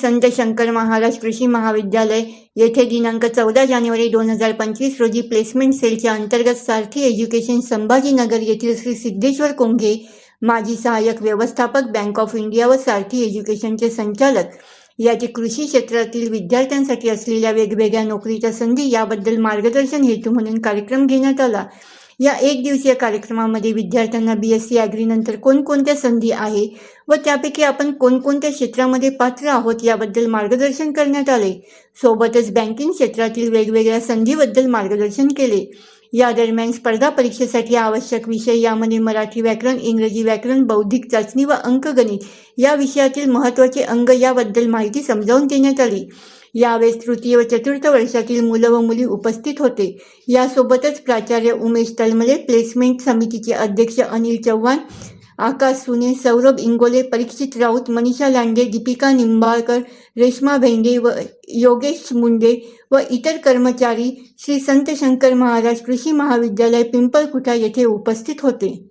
संत शंकर महाराज कृषी महाविद्यालय येथे दिनांक चौदा जानेवारी दोन हजार पंचवीस रोजी प्लेसमेंट सेलच्या अंतर्गत सारथी एज्युकेशन संभाजीनगर येथील श्री सिद्धेश्वर कोंघे माजी सहाय्यक व्यवस्थापक बँक ऑफ इंडिया व सारथी एज्युकेशनचे संचालक याचे कृषी क्षेत्रातील विद्यार्थ्यांसाठी असलेल्या वेगवेगळ्या नोकरीच्या संधी याबद्दल मार्गदर्शन हेतू म्हणून कार्यक्रम घेण्यात आला. या एक दिवसीय कार्यक्रमामध्ये विद्यार्थ्यांना बी एस सी ॲग्रीनंतर कोणकोणत्या संधी आहे व त्यापैकी आपण कोणकोणत्या क्षेत्रामध्ये पात्र आहोत याबद्दल मार्गदर्शन करण्यात आले. सोबतच बँकिंग क्षेत्रातील वेगवेगळ्या संधीबद्दल मार्गदर्शन केले. या दरम्यान स्पर्धा परीक्षेसाठी आवश्यक विषय यामध्ये मराठी व्याकरण इंग्रजी व्याकरण बौद्धिक चाचणी व अंकगणित या विषयातील महत्त्वाचे अंग याबद्दल माहिती समजावून देण्यात आली. यावेळेस तृतीय व चतुर्थ वर्षातील मुलं व मुली उपस्थित होते. यासोबतच प्राचार्य उमेश तलमले प्लेसमेंट समितीचे अध्यक्ष अनिल चव्हाण आकाश सुने सौरभ इंगोले परीक्षित राऊत मनीषा लांडे दीपिका निंबाळकर रेश्मा भेंडे व योगेश मुंडे व इतर कर्मचारी श्री संत शंकर महाराज कृषी महाविद्यालय पिंपळकुटा येथे उपस्थित होते.